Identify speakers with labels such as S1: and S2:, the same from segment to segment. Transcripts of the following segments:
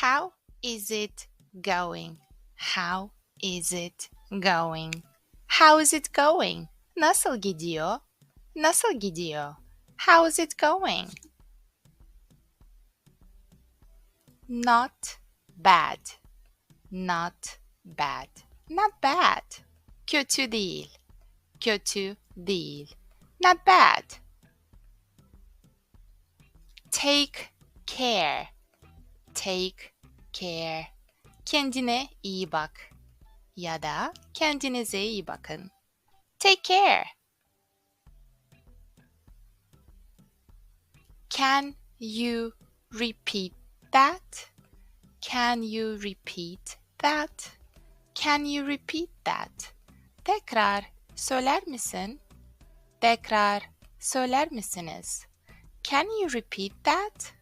S1: How is it going? How is it going? How is it going? Nasıl gidiyor? Nasıl gidiyor? How is it going? Not bad. Not bad. Not bad. Kötü değil. Kötü değil. Not bad. Take care. Take care. Kendine iyi bak. Ya da kendinize iyi bakın. Take care. Can you repeat that? Can you repeat that? Can you repeat that? Tekrar söyler misin? Tekrar söyler misiniz? Can you repeat that?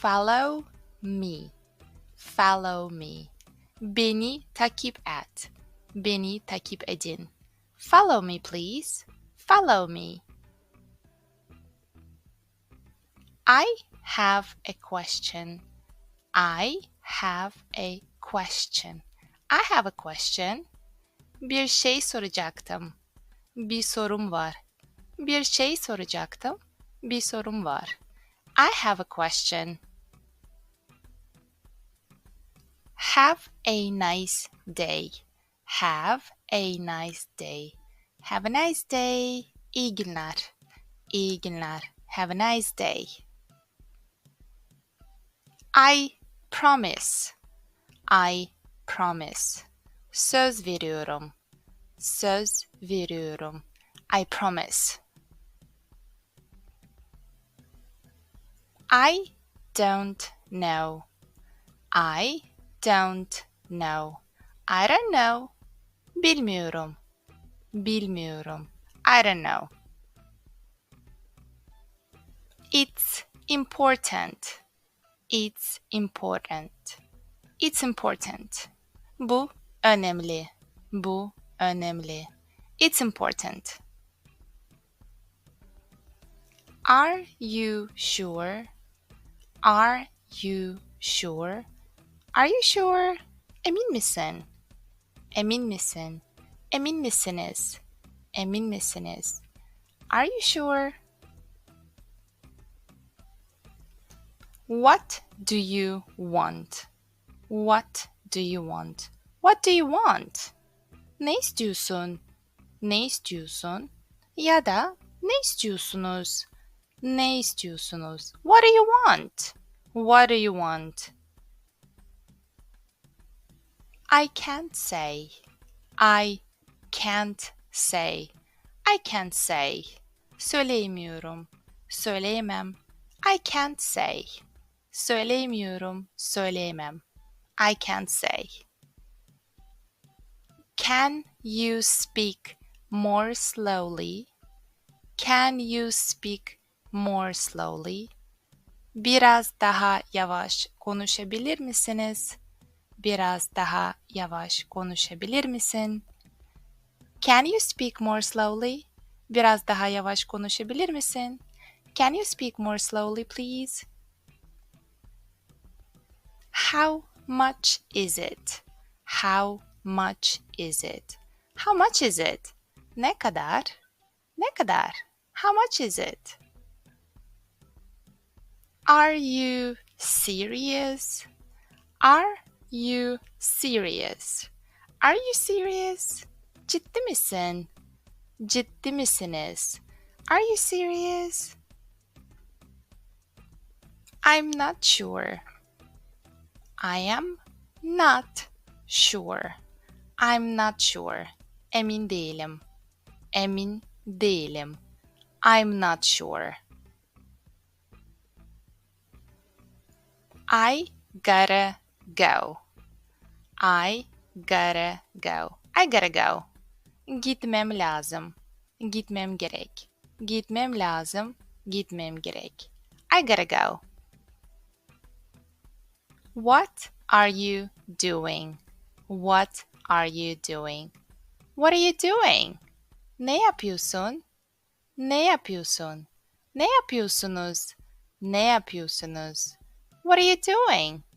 S1: Follow me. Follow me. Beni takip et. Beni takip edin. Follow me please. Follow me. I have a question. I have a question. I have a question. Bir şey soracaktım. Bir sorum var. Bir şey soracaktım. Bir sorum var. I have a question. Have a nice day. Have a nice day. Have a nice day. İyi günler. İyi günler. Have a nice day. I promise. I promise. Söz veriyorum. Söz veriyorum. I promise. I don't know. I don't know. I don't know. Bilmiyorum. Bilmiyorum. I don't know. It's important. It's important. It's important. Bu önemli. Bu önemli. It's important. Are you sure? Are you sure? Are you sure? Emin misin? Emin misin? Emin misiniz? Emin misiniz? Are you sure? What do you want? What do you want? What do you want? Ne istiyorsun? Ne istiyorsun? Ya da ne istiyorsunuz? Ne istiyorsunuz? What do you want? What do you want? I can't say. I can't say. I can't say. Söyleyemiyorum. Söyleyemem. I can't say. Söyleyemiyorum. Söyleyemem. I can't say. Can you speak more slowly? Can you speak more slowly? Biraz daha yavaş konuşabilir misiniz? Biraz daha yavaş konuşabilir misin? Can you speak more slowly? Biraz daha yavaş konuşabilir misin? Can you speak more slowly please? How much is it? How much is it? How much is it? Ne kadar? Ne kadar? How much is it? Are you serious? Are you serious? Are you serious? Ciddi misin? Ciddi misiniz? Are you serious? I'm not sure. I am not sure. I'm not sure. Emin değilim. Emin değilim. I'm not sure. I gotta go. I gotta go. I gotta go. Gitmem lazım. Gitmem gerek. Gitmem lazım. Gitmem gerek. I gotta go. What are you doing? What are you doing? What are you doing? Ne yapıyorsun? Ne yapıyorsun? Ne yapıyorsunuz? Ne yapıyorsunuz? What are you doing?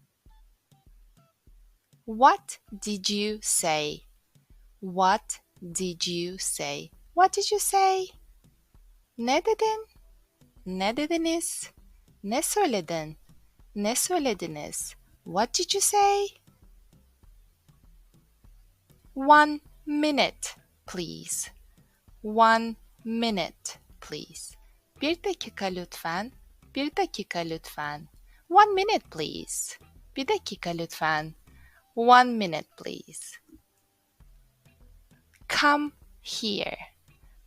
S1: What did you say? What did you say? What did you say? Ne dedin? Ne dediniz? Ne söyledin? Ne söylediniz? What did you say? One minute, please. One minute, please. Bir dakika lütfen. Bir dakika lütfen. One minute, please. Bir dakika lütfen. One minute, please. Come here.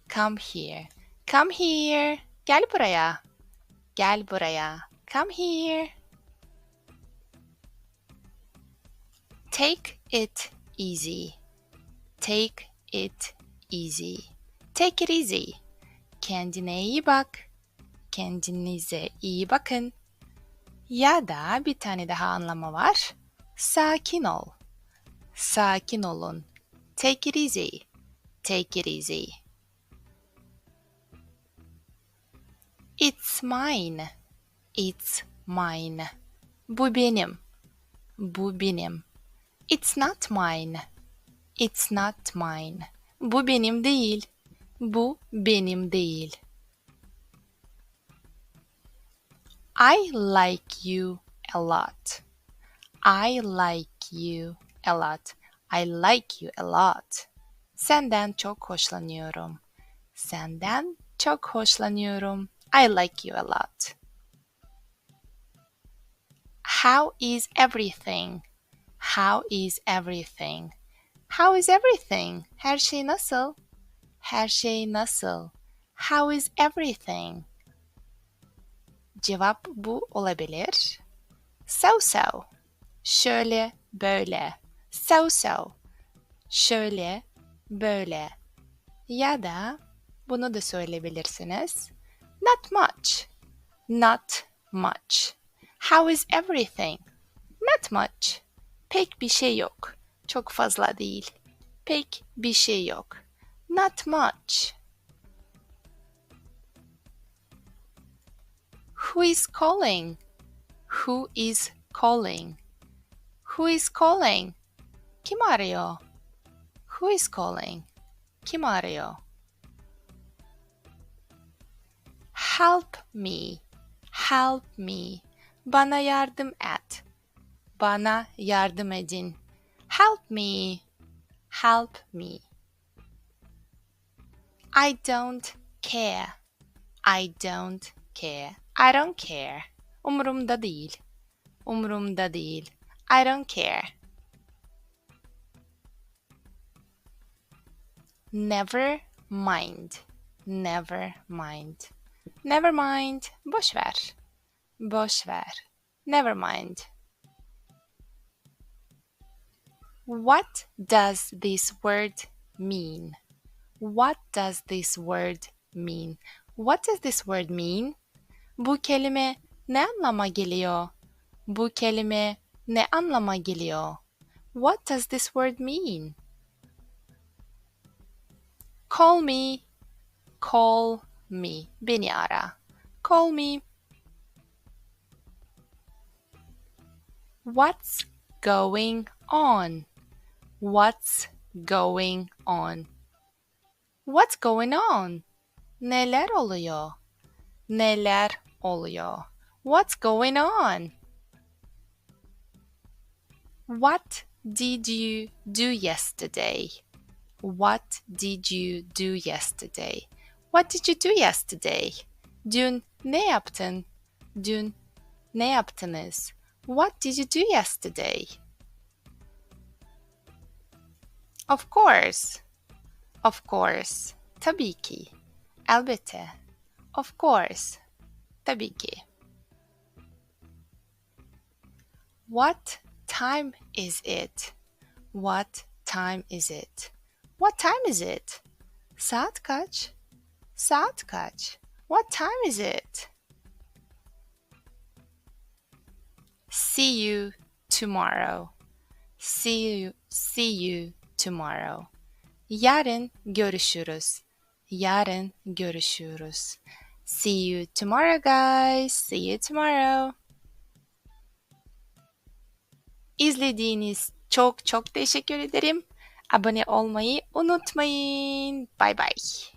S1: Come here. Come here. Gel buraya. Gel buraya. Come here. Take it easy. Take it easy. Take it easy. Kendine iyi bak. Kendinize iyi bakın. Ya da bir tane daha anlamı var. Sakin ol. Sakin olun. Take it easy. Take it easy. It's mine. It's mine. Bu benim. Bu benim. It's not mine. It's not mine. Bu benim değil. Bu benim değil. I like you a lot. I like you a lot. I like you a lot. Senden çok hoşlanıyorum. Senden çok hoşlanıyorum. I like you a lot. How is everything? How is everything? How is everything? Her şey nasıl? Her şey nasıl? How is everything? Cevap bu olabilir. So so. Şöyle böyle. So so. Şöyle böyle. Ya da bunu da söyleyebilirsiniz. Not much. Not much. How is everything? Not much. Pek bir şey yok. Çok fazla değil. Pek bir şey yok. Not much. Who is calling? Who is calling? Who is calling? Kim arıyor? Who is calling? Kim arıyor? Help me. Help me. Bana yardım et. Bana yardım edin. Help me. Help me. I don't care. I don't care. I don't care. Umurumda değil. Umurumda değil. I don't care. Never mind. Never mind. Never mind. Boş ver. Boş ver. Never mind. What does this word mean? What does this word mean? What does this word mean? Bu kelime ne anlama geliyor? Bu kelime ne anlama geliyor? What does this word mean? Call me. Call me. Beni ara. Call me. What's going on? What's going on? What's going on? Neler oluyor? Neler oluyor? What's going on? What did you do yesterday? What did you do yesterday? What did you do yesterday? Dün ne yaptın? Dün ne yaptınız? What did you do yesterday? Of course. Of course. Tabii ki. Elbette. Of course. Tabii ki. What time is it? What time is it? What time is it? Saat kaç? Saat kaç? What time is it? See you tomorrow. See you, see you tomorrow. Yarın görüşürüz. Yarın görüşürüz. See you tomorrow guys. See you tomorrow. İzlediğiniz çok çok teşekkür ederim. Abone olmayı unutmayın. Bye bye.